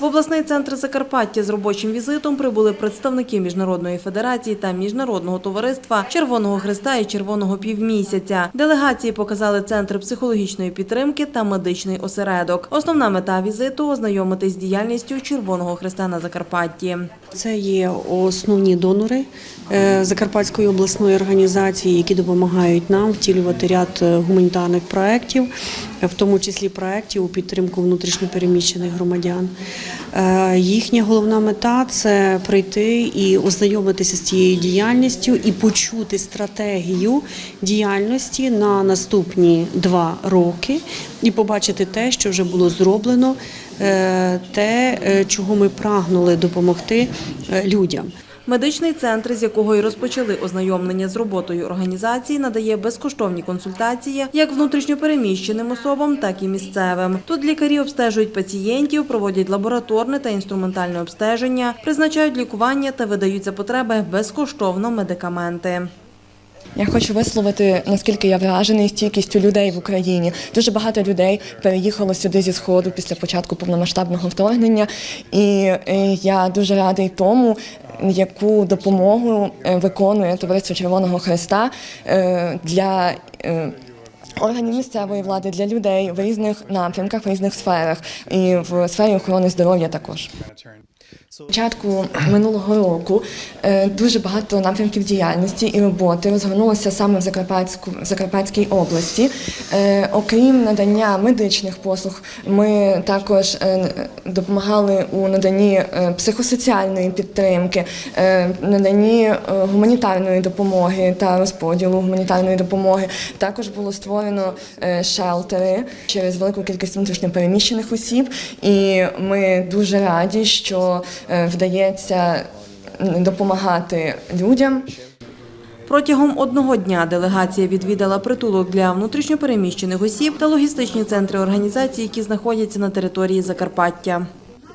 В обласний центр Закарпаття з робочим візитом прибули представники Міжнародної федерації та Міжнародного товариства Червоного Христа і Червоного Півмісяця. Делегації показали центр психологічної підтримки та медичний осередок. Основна мета візиту ознайомитись з діяльністю Червоного Христа на Закарпатті. Це є основні донори е, Закарпатської обласної організації, які допомагають нам втілювати ряд е, гуманітарних проєктів, в тому числі проєктів у підтримку внутрішньопереміщених громадян. Е, Їхня головна мета це прийти і ознайомитися з цією діяльністю і почути стратегію діяльності на наступні два роки і побачити те, що вже було зроблено, е, те, е, чого ми прагнули допомогти людям. Медичний центр, з якого й розпочали ознайомлення з роботою організації, надає безкоштовні консультації як внутрішньопереміщеним особам, так і місцевим. Тут лікарі обстежують пацієнтів, проводять лабораторне та інструментальне обстеження, призначають лікування та видають за потреби безкоштовно медикаменти. Я хочу висловити, наскільки я вражений стійкістю людей в Україні. Дуже багато людей переїхало сюди зі сходу після початку повномасштабного вторгнення, і е, я дуже радий тому, яку допомогу е, виконує Товариство Червоного Хреста е, для. е, Органів місцевої влади для людей в різних напрямках, в різних сферах, і в сфері охорони здоров'я також. Початку минулого року е, дуже багато напрямків діяльності і роботи розгорнулося саме в Закарпатську Закарпатській області. Е, Окрім надання медичних послуг, ми також е, допомагали у наданні психосоціальної підтримки, наданні гуманітарної допомоги та розподілу гуманітарної допомоги. Також було створено шелтери через велику кількість внутрішньопереміщених осіб, і ми дуже раді, що е, вдається допомагати людям. Протягом одного дня делегація відвідала притулок для внутрішньопереміщених осіб та логістичні центри організації, які знаходяться на території Закарпаття.